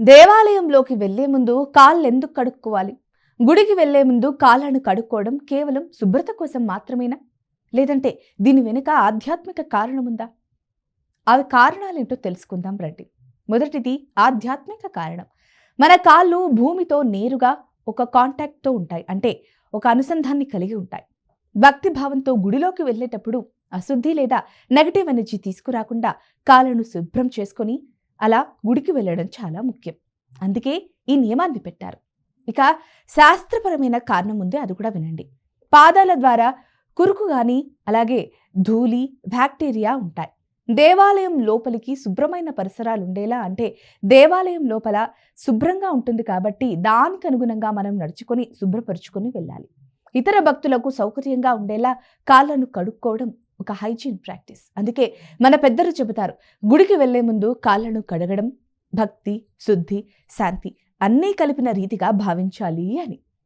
దేవాలయంలోకి వెళ్ళే ముందు కాళ్ళెందుకు కడుక్కోవాలి? గుడికి వెళ్ళే ముందు కాళ్ళను కడుక్కోవడం కేవలం శుభ్రత కోసం మాత్రమేనా? లేదంటే దీని వెనుక ఆధ్యాత్మిక కారణముందా? అవి కారణాలేంటో తెలుసుకుందాం రండి. మొదటిది ఆధ్యాత్మిక కారణం. మన కాళ్ళు భూమితో నేరుగా ఒక కాంటాక్ట్తో ఉంటాయి. అంటే ఒక అనుసంధాన్ని కలిగి ఉంటాయి. భక్తి భావంతో గుడిలోకి వెళ్ళేటప్పుడు అశుద్ధి లేదా నెగటివ్ ఎనర్జీ తీసుకురాకుండా కాళ్ళను శుభ్రం చేసుకొని అలా గుడికి వెళ్ళడం చాలా ముఖ్యం. అందుకే ఈ నియమాన్ని పెట్టారు. ఇక శాస్త్రపరమైన కారణం ఉంది అది కూడా వినండి. పాదాల ద్వారా కురుకు గాని అలాగే ధూళి బ్యాక్టీరియా ఉంటాయి. దేవాలయం లోపలికి శుభ్రమైన పరిసరాలు ఉండేలా అంటే దేవాలయం లోపల శుభ్రంగా ఉంటుంది కాబట్టి దానికి అనుగుణంగా మనం నడుచుకొని శుభ్రపరుచుకొని వెళ్ళాలి. ఇతర భక్తులకు సౌకర్యంగా ఉండేలా కాళ్ళను కడుక్కోవడం ఒక హైజీన్ ప్రాక్టీస్. అందుకే మన పెద్దలు చెబుతారు గుడికి వెళ్ళే ముందు కాళ్ళను కడగడం భక్తి శుద్ధి శాంతి అన్నీ కలిపిన రీతిగా భావించాలి అని.